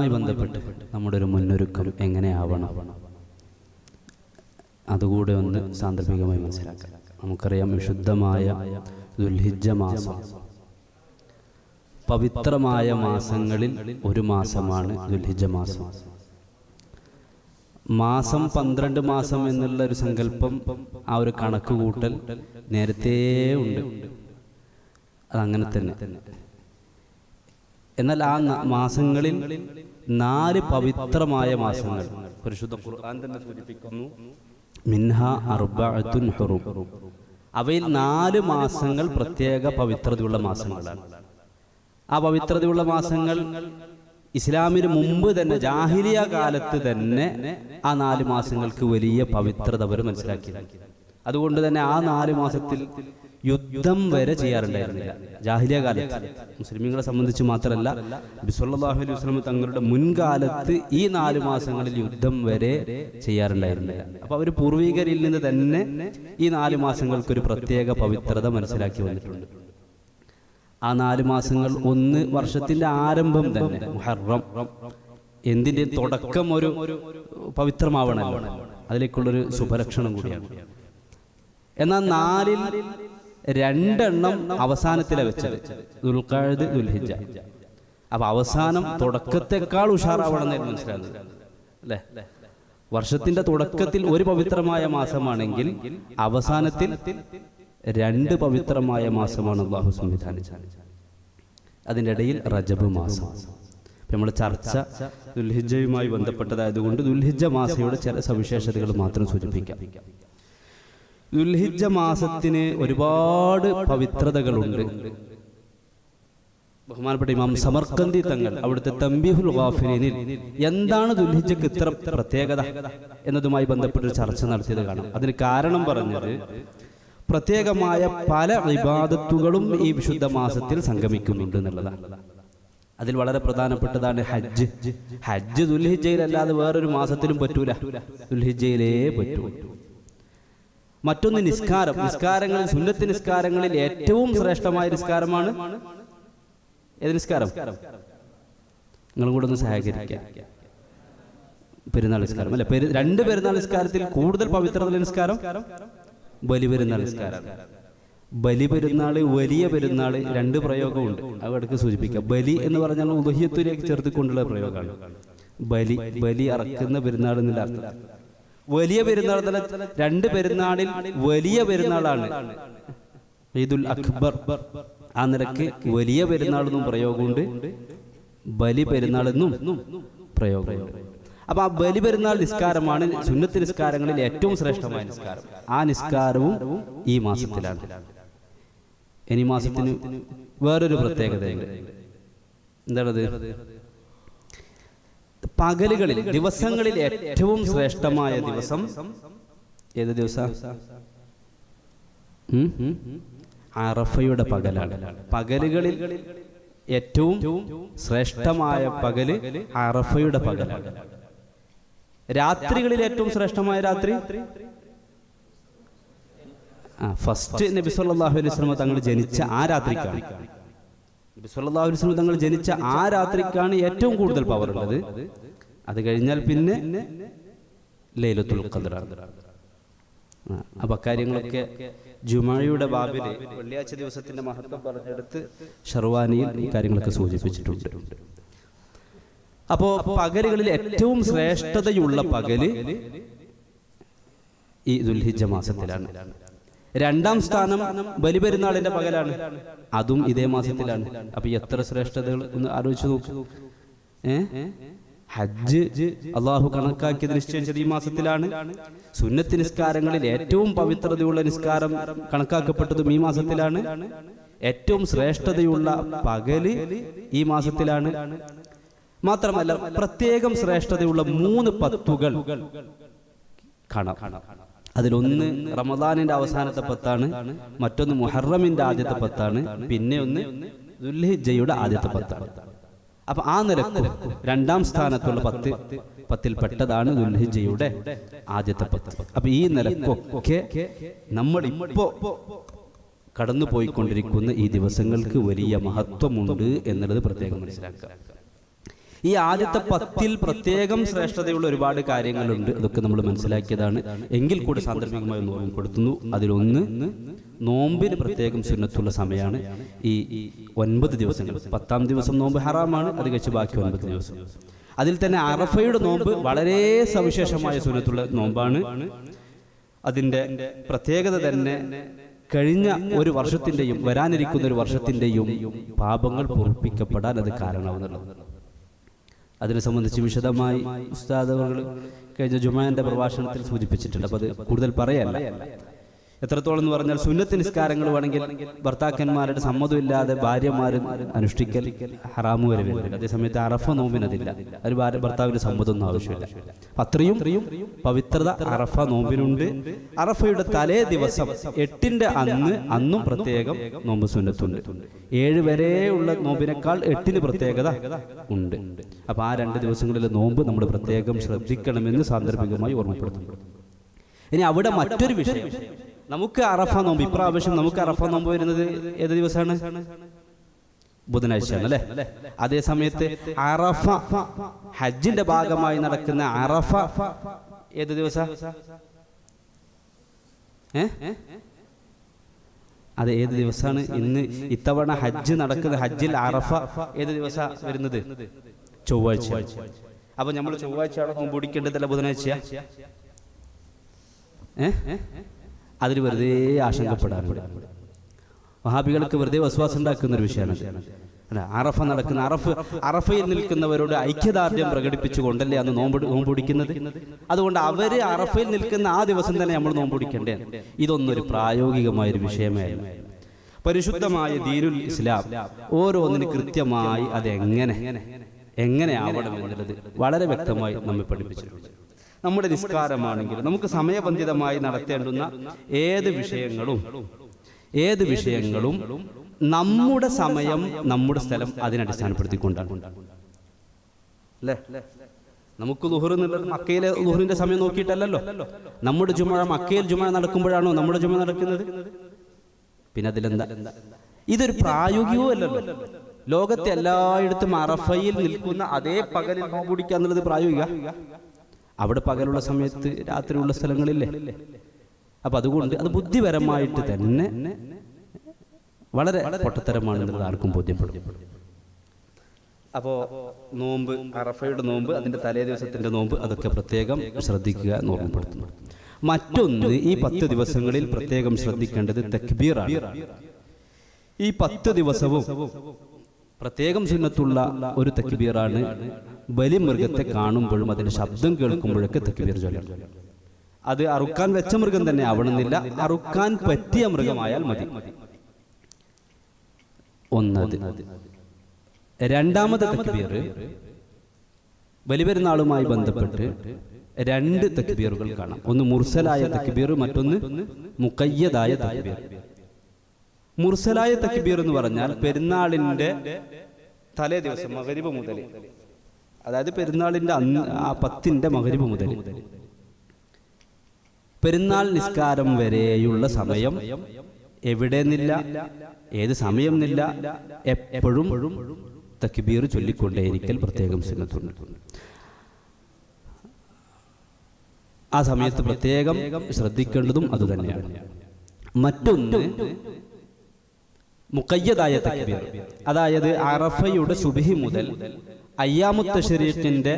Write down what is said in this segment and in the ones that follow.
മായി ബന്ധപ്പെട്ട് നമ്മുടെ ഒരു മുന്നൊരുക്കം എങ്ങനെയാവണം? അതുകൂടെ ഒന്ന് സാന്ദർഭികമായി മനസ്സിലാക്കാം. നമുക്കറിയാം വിശുദ്ധമായ ദുൽഹിജ മാസം പവിത്രമായ മാസങ്ങളിൽ ഒരു മാസമാണ് ദുൽഹിജ മാസം. മാസം പന്ത്രണ്ട് മാസം എന്നുള്ള ഒരു സങ്കല്പം ആ ഒരു കണക്ക് കൂട്ടൽ നേരത്തെ ഉണ്ട്. അതങ്ങനെ തന്നെ. എന്നാൽ ആ മാസങ്ങളിൽ നാല് പവിത്രമായ മാസങ്ങൾ. പരിശുദ്ധ ഖുർആൻ തന്നെ സൂചിപ്പിക്കുന്നു മിൻഹ അർബഅത്തുൻ ഹുറും. അവയിൽ നാല് മാസങ്ങൾ പ്രത്യേക പവിത്രതയുള്ള മാസങ്ങളാണ്. ആ പവിത്രതയുള്ള മാസങ്ങൾ ഇസ്ലാമിന് മുമ്പ് തന്നെ ജാഹിലിയ കാലത്ത് തന്നെ ആ നാല് മാസങ്ങൾക്ക് വലിയ പവിത്രത അവർ മനസ്സിലാക്കി അതുകൊണ്ട് തന്നെ ആ നാല് മാസത്തിൽ യുദ്ധം വരെ ചെയ്യാറുണ്ടായിരുന്നില്ല. ജാഹിലിയ കാലത്ത്. മുസ്ലിമീങ്ങളെ സംബന്ധിച്ച് മാത്രമല്ല ബിസ്വല്ലാഹു അലൈഹി വസ്ലം തങ്ങളുടെ മുൻകാലത്ത് ഈ നാല് മാസങ്ങളിൽ യുദ്ധം വരെ ചെയ്യാറുണ്ടായിരുന്നില്ല. അപ്പൊ അവർ പൂർവികരിൽ നിന്ന് തന്നെ ഈ നാല് മാസങ്ങൾക്കൊരു പ്രത്യേക പവിത്രത മനസ്സിലാക്കി വന്നിട്ടുണ്ട്. ആ നാല് മാസങ്ങൾ ഒന്ന് വർഷത്തിന്റെ ആരംഭം തന്നെ മുഹറം. എന്തിന്റെ തുടക്കം ഒരു പവിത്രമാവണമല്ലോ അതിലേക്കുള്ളൊരു ശുഭലക്ഷണം കൂടിയാണ്. എന്നാൽ നാലിൽ രണ്ടെണ്ണം അവസാനത്തിലെ വെച്ചത്. ദുൽഖാഴ് ദുൽഹിജ അപ്പൊ അവസാനം തുടക്കത്തെക്കാൾ ഉഷാറാവണം എന്ന് മനസ്സിലാകുന്നത്. അല്ലേ? വർഷത്തിന്റെ തുടക്കത്തിൽ ഒരു പവിത്രമായ മാസമാണെങ്കിൽ അവസാനത്തിൽ രണ്ട് പവിത്രമായ മാസമാണ് അള്ളാഹു സംവിധാനിച്ചത്. അതിന്റെ ഇടയിൽ റജബ് മാസം. നമ്മൾ ചർച്ച ദുൽഹിജയുമായി ബന്ധപ്പെട്ടതായതുകൊണ്ട് ദുൽഹിജ മാസയുടെ ചില സവിശേഷതകൾ മാത്രം സൂചിപ്പിക്കാം. ദുൽഹിജ മാസത്തിന് ഒരുപാട് പവിത്രതകളുണ്ട്. ബഹുമാനപ്പെട്ട ഇമാം സമർക്കന്തി തങ്ങൾ അവിടുത്തെ തമ്പിഹുൽ ഗാഫിലിനിൽ എന്താണ് ദുൽഹിജക്ക് ഇത്ര പ്രത്യേകത എന്നതുമായി ബന്ധപ്പെട്ട് ചർച്ച നടത്തിയത് കാണാം. അതിന് കാരണം പറഞ്ഞത് പ്രത്യേകമായ പല വിവാദത്തുകളും ഈ വിശുദ്ധ മാസത്തിൽ സംഗമിക്കുന്നുണ്ട് എന്നുള്ളതാണ്. അതിൽ വളരെ പ്രധാനപ്പെട്ടതാണ് ഹജ്ജ്. ഹജ്ജ് ദുൽഹിജയിലല്ലാതെ വേറൊരു മാസത്തിലും പറ്റൂല. ദുൽഹിജയിലേ പറ്റൂ. മറ്റൊന്ന് നിസ്കാരം. നിസ്കാരങ്ങളിൽ സുന്നത്ത് നിസ്കാരങ്ങളിൽ ഏറ്റവും ശ്രേഷ്ഠമായ നിസ്കാരമാണ് ഏത് നിസ്കാരം? നിങ്ങളും കൂടെ ഒന്ന് സഹകരിക്കാം. പെരുന്നാൾ നിസ്കാരം. അല്ലെ? പെരു രണ്ട് പെരുന്നാൾ നിസ്കാരത്തിൽ കൂടുതൽ പവിത്രതയുള്ള നിസ്കാരം? ബലി പെരുന്നാൾ നിസ്കാരം. ബലി പെരുന്നാൾ വലിയ പെരുന്നാൾ രണ്ട് പ്രയോഗമുണ്ട്. ഇടയ്ക്ക് സൂചിപ്പിക്കാം. ബലി എന്ന് പറഞ്ഞാൽ ഉദഹ്യത്തിലേക്ക് ചേർത്തിക്കൊണ്ടുള്ള പ്രയോഗമാണ്. ബലി ബലി അറക്കുന്ന പെരുന്നാൾ എന്നുള്ള അർത്ഥം. വലിയ പെരുന്നാൾ തന്നെ രണ്ട് പെരുന്നാളിൽ വലിയ പെരുന്നാളാണ്. ഈദുൽ അക്ബർ. ആ നിലയ്ക്ക് വലിയ പെരുന്നാൾ എന്നും പ്രയോഗമുണ്ട്. ബലി പെരുന്നാൾ എന്നും പ്രയോഗമുണ്ട്. അപ്പൊ ആ ബലി പെരുന്നാൾ നിസ്കാരമാണ് സുന്നത്ത് നിസ്കാരങ്ങളിൽ ഏറ്റവും ശ്രേഷ്ഠമായ നിസ്കാരം. ആ നിസ്കാരവും ഈ മാസത്തിലാണ്. ഇനി മാസത്തിന് വേറൊരു പ്രത്യേകതയുണ്ട് എന്താണത്? പകലുകളിൽ ദിവസങ്ങളിൽ ഏറ്റവും ശ്രേഷ്ഠമായ ദിവസം ഏത് ദിവസം? അറഫയുടെ പകലാണ്. പകലുകളിൽ ഏറ്റവും ശ്രേഷ്ഠമായ പകൽ അറഫയുടെ പകലാണ്. രാത്രികളിൽ ഏറ്റവും ശ്രേഷ്ഠമായ രാത്രി? ആ ഫസ്റ്റ് നബി സല്ലല്ലാഹു അലൈഹി വസല്ലം തങ്ങൾ ജനിച്ച ആ രാത്രിക്കാണ്. നബി സല്ലല്ലാഹു അലൈഹി വസല്ലം തങ്ങൾ ജനിച്ച ആ രാത്രിക്കാണ് ഏറ്റവും കൂടുതൽ പവർ ഉള്ളത്. അത് കഴിഞ്ഞാൽ പിന്നെ ലൈലത്തുൽ ഖദ്റാണ് അപ്പൊ കാര്യങ്ങളൊക്കെ ജുമാഴയുടെ ബാബിൽ വെള്ളിയാഴ്ച ദിവസത്തിന്റെ മഹത്വം പറഞ്ഞെടുത്ത് ഷർവാനിയിൽ ഈ കാര്യങ്ങളൊക്കെ സൂചിപ്പിച്ചിട്ടുണ്ട്. അപ്പോ പകലുകളിൽ ഏറ്റവും ശ്രേഷ്ഠതയുള്ള പകൽ ഈ ദുൽഹിജ മാസത്തിലാണ്. രണ്ടാം സ്ഥാനം ബലിപെരുന്നാളിന്റെ പകലാണ്. അതും ഇതേ മാസത്തിലാണ്. അപ്പൊ എത്ര ശ്രേഷ്ഠതകൾ? ഒന്ന് ആലോചിച്ചു നോക്കൂ. ഏ? ഹജ്ജ് അള്ളാഹു കണക്കാക്കിയത് നിശ്ചയിച്ചത് ഈ മാസത്തിലാണ്. സുന്നത്ത് നിസ്കാരങ്ങളിൽ ഏറ്റവും പവിത്രതയുള്ള നിസ്കാരം കണക്കാക്കപ്പെട്ടതും ഈ മാസത്തിലാണ്. ഏറ്റവും ശ്രേഷ്ഠതയുള്ള പകൽ ഈ മാസത്തിലാണ്. മാത്രമല്ല പ്രത്യേകം ശ്രേഷ്ഠതയുള്ള മൂന്ന് പത്തുകൾ കാണാം. അതിലൊന്ന് റമദാനിന്റെ അവസാനത്തെ പത്താണ് മറ്റൊന്ന് മുഹറമിന്റെ ആദ്യത്തെ പത്താണ് പിന്നെ ഒന്ന് ദുൽഹിജയുടെ ആദ്യത്തെ പത്താണ്. അപ്പൊ ആ നിരക്ക് രണ്ടാം സ്ഥാനത്തുള്ള പത്ത് പത്തിൽ പെട്ടതാണ് ദുൽഹിജയുടെ ആദ്യത്തെ പത്ത്. അപ്പൊ ഈ നിലക്കൊക്കെ നമ്മൾ ഇപ്പോ കടന്നു പോയിക്കൊണ്ടിരിക്കുന്ന ഈ ദിവസങ്ങൾക്ക് വലിയ മഹത്വമുണ്ട് എന്നുള്ളത് പ്രത്യേകം മനസ്സിലാക്കുക. ഈ ആദ്യത്തെ പത്തിൽ പ്രത്യേകം ശ്രേഷ്ഠതയുള്ള ഒരുപാട് കാര്യങ്ങളുണ്ട്. അതൊക്കെ നമ്മൾ മനസ്സിലാക്കിയതാണ്. എങ്കിൽ കൂടി സാന്ദർഭികമായി ഒന്ന് ഓർമ്മപ്പെടുത്തുന്നു. അതിലൊന്ന് നോമ്പിന് പ്രത്യേകം സുന്നത്തുള്ള സമയമാണ്. ഈ ഒൻപത് ദിവസങ്ങൾ. പത്താം ദിവസം നോമ്പ് ഹറാമാണ്. അത് കഴിച്ച് ബാക്കി ഒൻപത് ദിവസം. അതിൽ തന്നെ അറഫയുടെ നോമ്പ് വളരെ സവിശേഷമായ സുന്നത്തുള്ള നോമ്പാണ്. അതിന്റെ പ്രത്യേകത തന്നെ കഴിഞ്ഞ ഒരു വർഷത്തിന്റെയും വരാനിരിക്കുന്ന ഒരു വർഷത്തിന്റെയും പാപങ്ങൾ പൊറപ്പിക്കപ്പെടാൻ അത് കാരണമാവുന്നുള്ളത്. അതിനെ സംബന്ധിച്ച് വിശദമായി ഉസ്താദുകൾ കഴിഞ്ഞ ജുമാന്റെ പ്രഭാഷണത്തിൽ സൂചിപ്പിച്ചിട്ടുണ്ട്. അപ്പോൾ അത് കൂടുതൽ പറയല്ല. എത്രത്തോളം എന്ന് പറഞ്ഞാൽ സുന്നത്ത് നിസ്കാരങ്ങൾ വേണമെങ്കിൽ ഭർത്താക്കന്മാരുടെ സമ്മതമില്ലാതെ ഭാര്യമാരും അനുഷ്ഠിക്കൽ ഹറാമു വരെ വരുന്നുണ്ട് അതേസമയത്ത് അറഫ നോമ്പിനതില്ല ഒരു ഭാര്യ ഭർത്താവിന്റെ സമ്മതമൊന്നും ആവശ്യമില്ല. അത്രയും പവിത്രത അറഫ നോമ്പിനുണ്ട്. അറഫയുടെ തലേ ദിവസം എട്ടിന്റെ അന്ന് അന്നും പ്രത്യേകം നോമ്പ് സുന്നത്തുണ്ട്. ഏഴ് വരെയുള്ള നോമ്പിനേക്കാൾ എട്ടിന് പ്രത്യേകത ഉണ്ട്. അപ്പൊ ആ രണ്ട് ദിവസങ്ങളിലെ നോമ്പ് നമ്മൾ പ്രത്യേകം ശ്രദ്ധിക്കണമെന്ന് സാന്ദർഭികമായി ഓർമ്മപ്പെടുത്തുന്നു. ഇനി അവിടെ മറ്റൊരു വിഷയം. നമുക്ക് അറഫ നോമ്പ്. ഇപ്രാവശ്യം നമുക്ക് അറഫ നോമ്പ് വരുന്നത് ഏത് ദിവസമാണ്? ബുധനാഴ്ചയാണ് അല്ലെ? അതേ സമയത്ത് അറഫ ഹജ്ജിന്റെ ഭാഗമായി നടക്കുന്ന അറഫ ഏത് ദിവസ? അത് ഏത് ദിവസമാണ്? ഇന്ന് ഇത്തവണ ഹജ്ജ് നടക്കുന്ന ഹജ്ജിൽ അറഫ ഏത് ദിവസ വരുന്നത്? ചൊവ്വാഴ്ച. അപ്പൊ നമ്മൾ ചൊവ്വാഴ്ച നോമ്പ് പിടിക്കേണ്ടതല്ല ബുധനാഴ്ച. ഏ? അതിൽ വെറുതെ ആശങ്കപ്പെടാറുണ്ട്. വഹാബികൾക്ക് വെറുതെ വസ്വാസം ഉണ്ടാക്കുന്ന ഒരു വിഷയമാണ് അല്ല അറഫ നടക്കുന്ന അറഫ് അറഫയിൽ നിൽക്കുന്നവരോട് ഐക്യദാർഢ്യം പ്രകടിപ്പിച്ചുകൊണ്ടല്ലേ അന്ന് നോമ്പ് നോമ്പുടിക്കുന്നത് അതുകൊണ്ട് അവർ അറഫയിൽ നിൽക്കുന്ന ആ ദിവസം തന്നെ നമ്മൾ നോമ്പുടിക്കണ്ടേ ഇതൊന്നൊരു പ്രായോഗികമായ ഒരു വിഷയമേ അല്ല പരിശുദ്ധമായ ദീനുൽ ഇസ്ലാം ഓരോന്നിന് കൃത്യമായി അത് എങ്ങനെ ആവണം എന്നുള്ളത് വളരെ വ്യക്തമായി നമ്മെ പഠിപ്പിച്ചിട്ടുണ്ട്. നമ്മുടെ നിസ്കാരമാണെങ്കിലും നമുക്ക് സമയബന്ധിതമായി നടത്തേണ്ടുന്ന ഏത് വിഷയങ്ങളും ഏത് വിഷയങ്ങളും നമ്മുടെ സമയം നമ്മുടെ സ്ഥലം അതിനടിസ്ഥാനപ്പെടുത്തിക്കൊണ്ടാണ് അല്ലേ? നമുക്ക് ലുഹർ മക്കയിലെ ലുഹറിന്റെ സമയം നോക്കിയിട്ടല്ലല്ലോ. നമ്മുടെ ജുമഴ മക്കയിൽ ജുമഴ നടക്കുമ്പോഴാണോ നമ്മുടെ ജുമ നടക്കുന്നത്? പിന്നെ അതിലെന്താ? ഇതൊരു പ്രായോഗികവും അല്ലല്ലോ. ലോകത്തെ എല്ലായിടത്തും അറഫയിൽ നിൽക്കുന്ന അതേ പകലിൽ നോമ്പ് എന്നുള്ളത് പ്രായോഗിക? അവിടെ പകലുള്ള സമയത്ത് രാത്രിയുള്ള സ്ഥലങ്ങളില്ലേ? അപ്പൊ അതുകൊണ്ട് അത് ബുദ്ധിപരമായിട്ട് തന്നെ വളരെ പൊട്ടത്തരമാണ് ആർക്കും ബോധ്യപ്പെടും. അപ്പോ നോമ്പ് അറഫയുടെ നോമ്പ് അതിന്റെ തലേ ദിവസത്തിന്റെ നോമ്പ് അതൊക്കെ പ്രത്യേകം ശ്രദ്ധിക്കുക എന്ന് ഓർമ്മപ്പെടുത്തുന്നു. മറ്റൊന്ന് ഈ പത്ത് ദിവസങ്ങളിൽ പ്രത്യേകം ശ്രദ്ധിക്കേണ്ടത് തക്ബീറാണ്. ഈ പത്ത് ദിവസവും പ്രത്യേകം ചിഹ്നത്തുള്ള ഒരു തക്ബീറാണ് ബലിമൃഗത്തെ കാണുമ്പോഴും അതിന്റെ ശബ്ദം കേൾക്കുമ്പോഴൊക്കെ തക്ബീർ ചൊല്ലണം അത് അറുക്കാൻ വെച്ച മൃഗം തന്നെ ആവണമെന്നില്ല അറുക്കാൻ പറ്റിയ മൃഗമായാൽ മതി. ഒന്നത്. രണ്ടാമത്തെ തക്ബീർ ബലിപെരുന്നാളുമായി ബന്ധപ്പെട്ട് രണ്ട് തക്ബീറുകൾ കാണാം. ഒന്ന് മുർസലായ തക്ബീർ മറ്റൊന്ന് മുക്കയ്യതായ തക്ബീർ മുർസലായ തക്ബീർ എന്ന് പറഞ്ഞാൽ പെരുന്നാളിന്റെ തലേ ദിവസം മകരിബ് മുതൽ അതായത് പെരുന്നാളിന്റെ അന്ന് ആ പത്തിന്റെ മകരിബ് മുതൽ. പെരുന്നാൾ നിസ്കാരം വരെയുള്ള സമയം എവിടെ നിന്നില്ല ഏത് സമയം നില്ല എപ്പോഴും തക്ബീർ ചൊല്ലിക്കൊണ്ടേയിരിക്കൽ പ്രത്യേകം സുന്നത്തുണ്ട്. ആ സമയത്ത് പ്രത്യേകം ശ്രദ്ധിക്കേണ്ടതും അതുതന്നെയാണ് മറ്റൊന്ന് മുക്കയ്യതായ തക്ബീർ. അതായത് അറഫയുടെ സുബഹി മുതൽ അയ്യാമുത്ത ശരീഫിന്റെ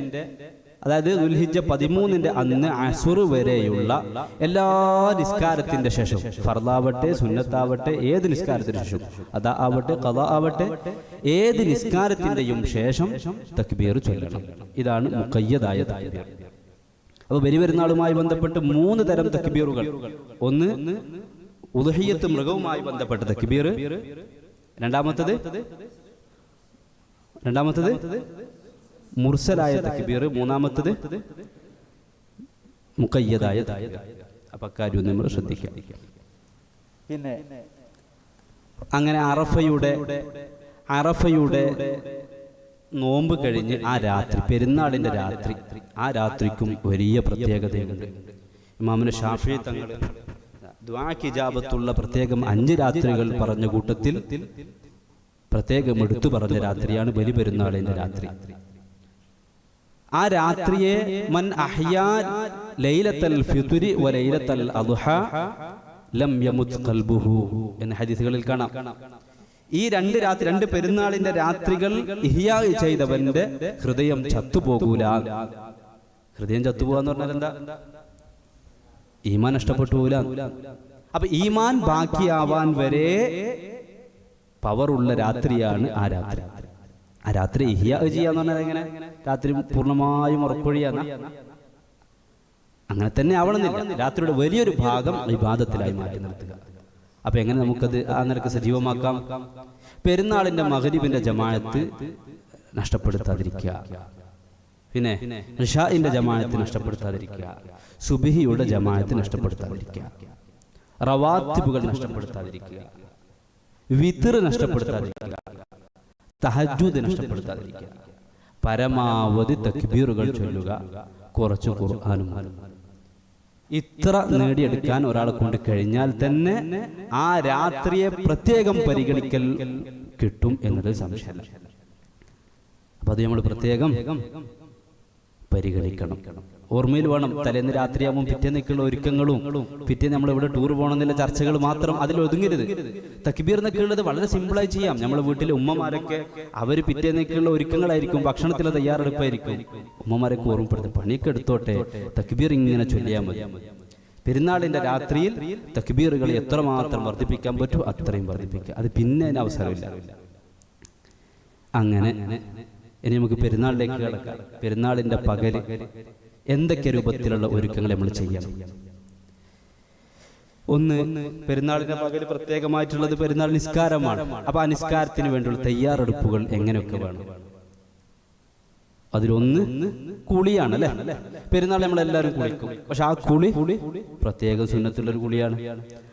അതായത് ദുൽഹിജ പതിമൂന്നിന്റെ അന്ന് അസുർ വരെയുള്ള എല്ലാ നിസ്കാരത്തിന്റെ ശേഷം ഫർദാവട്ടെ സുന്നത്താവട്ടെ ഏത് നിസ്കാരത്തിന് ശേഷം അതാ ആവട്ടെ കഥ ആവട്ടെ ഏത് നിസ്കാരത്തിന്റെയും ശേഷം തക്ബീർ ചൊല്ലണം. ഇതാണ് മുക്കയ്യതായ തക്ബീർ. അപ്പോൾ ബലി ബന്ധപ്പെട്ട് മൂന്ന് തരം തക്ബീറുകൾ. ഒന്ന് ഉദഹിയത്ത് മൃഗവുമായി ബന്ധപ്പെട്ട തക്ബീർ. രണ്ടാമത്തത് രണ്ടാമത്തത് മുർസലായ തക്ബീർ മൂന്നാമത്തത്? മുക്കയ്യതായ അപ്പൊ അക്കാര്യം നമ്മൾ ശ്രദ്ധിക്കാം. പിന്നെ അങ്ങനെ അറഫയുടെ അറഫയുടെ നോമ്പ് കഴിഞ്ഞ് ആ രാത്രി പെരുന്നാളിന്റെ രാത്രി ആ രാത്രിക്കും വലിയ പ്രത്യേകതയുണ്ട്. ഇമാമിന് ഷാഫി തങ്ങൾ ദ്വാക്കിജാബത്തുള്ള പ്രത്യേകം അഞ്ച് രാത്രികൾ പറഞ്ഞ കൂട്ടത്തിൽ പ്രത്യേകം എടുത്തു പറഞ്ഞ രാത്രിയാണ് ബലി പെരുന്നാളിന്റെ രാത്രി. ആ രാത്രിയെ മൻ അഹ്യാ ലൈലത്തൽ ഫിത്രി വ ലൈലത്തൽ ലം യമുത് ഖൽബുഹു എന്ന ഹദീസുകളിൽ കാണാം. ഈ രണ്ട് രാത്രി രണ്ട് പെരുന്നാളിന്റെ രാത്രികൾ ഇഹിയാ ചെയ്തവന്റെ ഹൃദയം ചത്തുപോകൂല. ഹൃദയം ചത്തുപോകാന്ന് പറഞ്ഞാൽ എന്താ? ഈമാൻ നഷ്ടപ്പെട്ടു പോകൂല അപ്പൊ ഈമാൻ ബാക്കിയാവാൻ വരെ പവറുള്ള രാത്രിയാണ് ആ രാത്രി. ആ രാത്രി ഇഹ്യ ചെയ്യാന്ന് പറഞ്ഞാൽ എങ്ങനെ? രാത്രി പൂർണമായും ഉറപ്പൊഴിയാന്ന അങ്ങനെ തന്നെ ആവണമെന്നില്ല. രാത്രിയുടെ വലിയൊരു ഭാഗം വിവാദത്തിലായി മാറ്റി നിർത്തുക. അപ്പൊ എങ്ങനെ നമുക്കത് ആ നിലയ്ക്ക് സജീവമാക്കാം? പെരുന്നാളിന്റെ മഹരീബിന്റെ ജമാഅത്ത് നഷ്ടപ്പെടുത്താതിരിക്കുക. പിന്നെ റിഷാഇന്റെ ജമാഅത്ത് നഷ്ടപ്പെടുത്താതിരിക്കുക. സുബിഹിയുടെ ജമാഅത്ത് നഷ്ടപ്പെടുത്താതിരിക്കുക. റവാത്തിബുകൾ നഷ്ടപ്പെടുത്താതിരിക്കുക. വിത്തിറ് നഷ്ടപ്പെടുത്താതിരിക്കുക. തഹജുദ് നഷ്ടപ്പെടുത്താതിരിക്കുക. പരമാവധി തക്ബീറുകൾ ചൊല്ലുക. കുറച്ച് ഖുർആാനും ഇത്ര നേടിയെടുക്കാൻ ഒരാളെ കൊണ്ട് കഴിഞ്ഞാൽ തന്നെ ആ രാത്രിയെ പ്രത്യേകം പരിഗണിക്കൽ കിട്ടും എന്നത് സംശയമല്ല. അപ്പൊ അത് നമ്മൾ പ്രത്യേകം പരിഗണിക്കണം. ഓർമ്മയിൽ വേണം. തലേന്ന് രാത്രിയാകുമ്പോൾ പിറ്റേന്നൊക്കെയുള്ള ഒരുക്കങ്ങളും പിറ്റേന്ന് നമ്മൾ ഇവിടെ ടൂർ പോകണമെന്നുള്ള ചർച്ചകൾ മാത്രം അതിൽ ഒതുങ്ങരുത്. തക്ബീർ എന്നൊക്കെ ഉള്ളത് വളരെ സിമ്പിളായി ചെയ്യാം. നമ്മൾ വീട്ടിലെ ഉമ്മമാരൊക്കെ അവർ പിറ്റേന്നൊക്കെയുള്ള ഒരുക്കങ്ങളായിരിക്കും ഭക്ഷണത്തിലെ തയ്യാറെടുപ്പായിരിക്കും. ഉമ്മമാരൊക്കെ ഓർമ്മപ്പെടുത്തും പണിയൊക്കെ എടുത്തോട്ടെ തക്ബീർ ഇങ്ങനെ ചൊല്ലിയാൽ മതി. പെരുന്നാളിന്റെ രാത്രിയിൽ തക്ബീറുകൾ എത്രമാത്രം വർദ്ധിപ്പിക്കാൻ പറ്റും അത്രയും വർദ്ധിപ്പിക്കുക. അത് പിന്നെ അതിന് അവസരമില്ല. അങ്ങനെ ഇനി നമുക്ക് പെരുന്നാളിലേക്ക് കിടക്കാം. പെരുന്നാളിന്റെ പകൽ എന്തൊക്കെ രൂപത്തിലുള്ള ഒരുക്കങ്ങൾ നമ്മൾ ചെയ്യണം? ഒന്ന് പെരുന്നാളിന്റെ പകൽ പ്രത്യേകമായിട്ടുള്ളത് പെരുന്നാൾ നിസ്കാരമാണ്. അപ്പൊ ആ നിസ്കാരത്തിന് വേണ്ടിയുള്ള തയ്യാറെടുപ്പുകൾ എങ്ങനെയൊക്കെ വേണം? അതിലൊന്ന് കുളിയാണ് അല്ലെ? പെരുന്നാൾ നമ്മൾ എല്ലാവരും കുളിക്കും. പക്ഷെ ആ കുളി പ്രത്യേക സുന്നത്തുള്ള ഒരു കുളിയാണ്.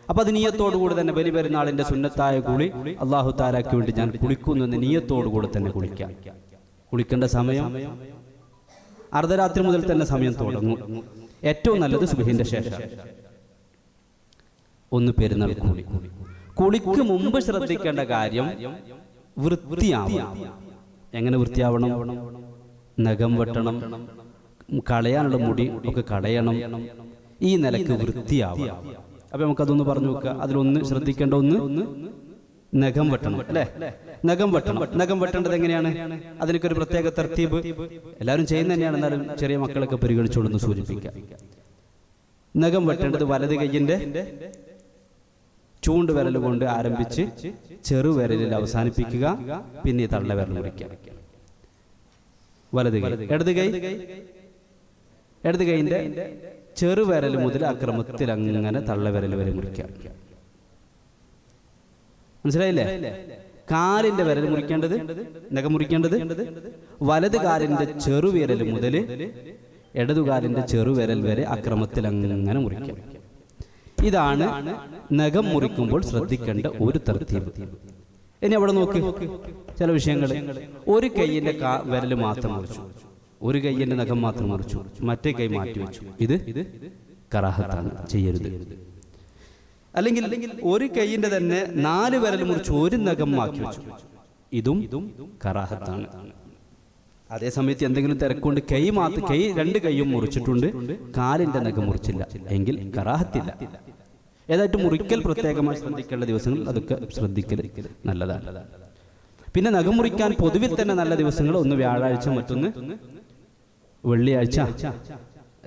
അപ്പൊ അത് നീയത്തോടു കൂടി തന്നെ ബലി പെരുന്നാളിന്റെ സുന്നത്തായ കുളി അള്ളാഹു താരാക്ക് വേണ്ടി ഞാൻ കുളിക്കുന്നു എന്ന നീയത്തോടു കൂടി തന്നെ കുളിക്കാം. കുളിക്കേണ്ട സമയം. അർദ്ധരാത്രി മുതൽ തന്നെ സമയം തുടങ്ങും. ഏറ്റവും നല്ലത് സുബഹിന്റെ ശേഷം. ഒന്ന് പെരുന്നാൾ കുളി കുളിക്ക് മുമ്പ് ശ്രദ്ധിക്കേണ്ട കാര്യം വൃത്തിയാവണം. എങ്ങനെ വൃത്തിയാവണം? നഖം വെട്ടണം കളയാനുള്ള മുടി ഒക്കെ കളയണം. ഈ നിലയ്ക്ക് വൃത്തിയാവണം. അപ്പൊ നമുക്കതൊന്ന് പറഞ്ഞു നോക്കുക. അതിലൊന്ന് ശ്രദ്ധിക്കേണ്ട ഒന്ന് നഖം വെട്ടണം അല്ലേ? നഖം വെട്ടണം. നഖം വെട്ടേണ്ടത് എങ്ങനെയാണ്? അതിനൊക്കെ ഒരു പ്രത്യേക തർത്തീബ്. എല്ലാവരും ചെയ്യുന്ന തന്നെയാണ്. എന്നാലും ചെറിയ മക്കളൊക്കെ പരിഗണിച്ചുകൊണ്ടെന്ന് സൂചിപ്പിക്കാം നഖം വെട്ടേണ്ടത് വലത് കയ്യിന്റെ ചൂണ്ട് വിരൽ കൊണ്ട് ആരംഭിച്ച് ചെറുവിരലിൽ അവസാനിപ്പിക്കുക. പിന്നെ തള്ള വിരൽ മുറിക്കുക വലത് കൈ. ഇടത് കൈ. ഇടത് കൈന്റെ ചെറുവിരൽ മുതൽ അക്രമത്തിൽ അങ്ങനെ തള്ളവിരൽ വരെ മുറിക്കാം മനസ്സിലായില്ലേ? കാലിന്റെ വിരൽ മുറിക്കേണ്ടത് നഖം മുറിക്കേണ്ടത് വലത് കാലിന്റെ ചെറുവിരൽ മുതൽ ഇടതുകാലിന്റെ ചെറുവിരൽ വരെ അക്രമത്തിൽ അങ്ങനെ മുറിക്കും. ഇതാണ് നഖം മുറിക്കുമ്പോൾ ശ്രദ്ധിക്കേണ്ട ഒരു തർത്തീവ് ഇനി അവിടെ നോക്ക്. ചില വിഷയങ്ങൾ ഒരു കൈയിന്റെ കാ വിരൽ മാത്രം മുറിച്ചു. ഒരു കൈയിന്റെ നഖം മാത്രം മുറിച്ചു. മറ്റേ കൈ മാറ്റി വെച്ചു. ഇത് ഇത് കറാഹത്താണ്. ചെയ്യരുത്. അല്ലെങ്കിൽ ഒരു കൈയിന്റെ തന്നെ നാല് വിരൽ മുറിച്ച് ഒരു നഖം മാറ്റി വെച്ചു. ഇതും കറാഹത്താണ്. അതേസമയത്ത് എന്തെങ്കിലും തിരക്കൊണ്ട്. കൈ മാത്രം കൈ രണ്ട് കൈയും മുറിച്ചിട്ടുണ്ട്. കാലിന്റെ നഖം മുറിച്ചില്ല. എങ്കിൽ കറാഹത്തില്ല. ഏതായിട്ട് മുറിക്കൽ പ്രത്യേകമായി ശ്രദ്ധിക്കേണ്ട ദിവസങ്ങൾ അതൊക്കെ ശ്രദ്ധിക്കൽ നല്ലതാണ്. പിന്നെ നഖം മുറിക്കാൻ പൊതുവിൽ തന്നെ നല്ല ദിവസങ്ങൾ ഒന്ന് വ്യാഴാഴ്ച മറ്റൊന്ന് വെള്ളിയാഴ്ച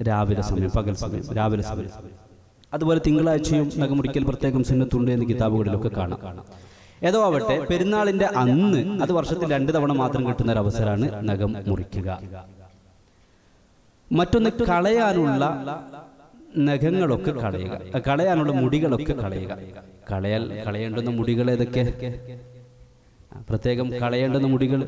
രാവിലെ സമയം പകൽ സമയം രാവിലെ സമയം. അതുപോലെ തിങ്കളാഴ്ചയും നഖമുടിക്കൽ പ്രത്യേകം സുന്നത്തുണ്ട് എന്ന് കിതാബുകളിലൊക്കെ കാണാം. ഏതോ ആവട്ടെ പെരുന്നാളിന്റെ അന്ന് അത് വർഷത്തിൽ രണ്ടു തവണ മാത്രം കിട്ടുന്ന ഒരു അവസരമാണ് നഖം മുറിക്കുക. മറ്റൊന്ന് കളയാനുള്ള നഖങ്ങളൊക്കെ കളയുക. കളയാനുള്ള മുടികളൊക്കെ കളയുക. കളയാൽ കളയേണ്ടുന്ന മുടികൾ ഏതൊക്കെ? പ്രത്യേകം കളയേണ്ടുന്ന മുടികൾ.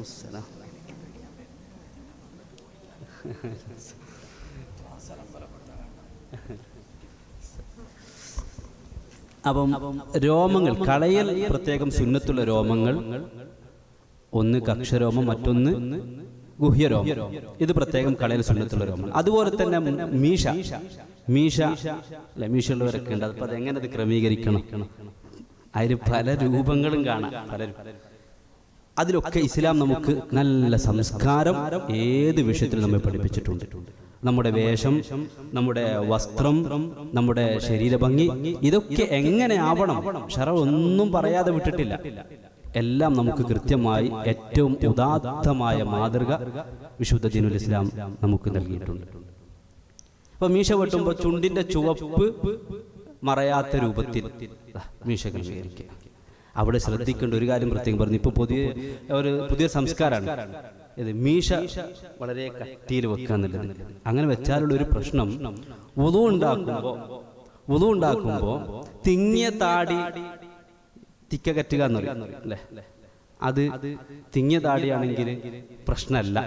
അസ്സലാം അപ്പം രോമങ്ങൾ കളയൽ പ്രത്യേകം സുന്നത്തുള്ള രോമങ്ങൾ ഒന്ന് കക്ഷരോമം മറ്റൊന്ന് ഗുഹ്യരോമം. ഇത് പ്രത്യേകം കളയൽ സുന്നത്തുള്ള രോമം അതുപോലെ തന്നെ മീശ. മീശ അല്ലെ മീശയുള്ളവരൊക്കെ ഉണ്ട്. അപ്പോൾ അതെങ്ങനെ അത് ക്രമീകരിക്കണം? അതിന് പല രൂപങ്ങളും കാണാം. പലരും അതിലൊക്കെ ഇസ്ലാം നമുക്ക് നല്ല സംസ്കാരം ഏത് വിഷയത്തിൽ നമ്മെ പഠിപ്പിച്ചിട്ടുണ്ട്. നമ്മുടെ വേഷം നമ്മുടെ വസ്ത്രം നമ്മുടെ ശരീരഭംഗി ഇതൊക്കെ എങ്ങനെ ആവണം? ഷറ ഒന്നും പറയാതെ വിട്ടിട്ടില്ല. എല്ലാം നമുക്ക് കൃത്യമായി ഏറ്റവും ഉദാത്തമായ മാതൃക വിശുദ്ധ ദീനുൽ ഇസ്ലാം നമുക്ക് നൽകിയിട്ടുണ്ട്. അപ്പൊ മീശ വെട്ടുമ്പോൾ ചുണ്ടിന്റെ ചുവപ്പ് മറയാത്ത രൂപത്തിൽ മീശ ക്രമീകരിക്കുക അവിടെ ശ്രദ്ധിക്കേണ്ട ഒരു കാര്യം പ്രത്യേകം പറഞ്ഞു. ഇപ്പൊ പുതിയ ഒരു പുതിയ സംസ്കാരമാണ്. ഇത് മീശ വളരെ കട്ടിയിൽ വെക്കുക അങ്ങനെ വെച്ചാലുള്ള ഒരു പ്രശ്നം ഉതു ഉണ്ടാക്കുമ്പോ ഉതു തിങ്ങിയ താടി തിക്ക കറ്റുക എന്ന് പറയും അല്ലേ? അത് തിങ്ങിയ താടിയാണെങ്കിൽ പ്രശ്നമല്ല.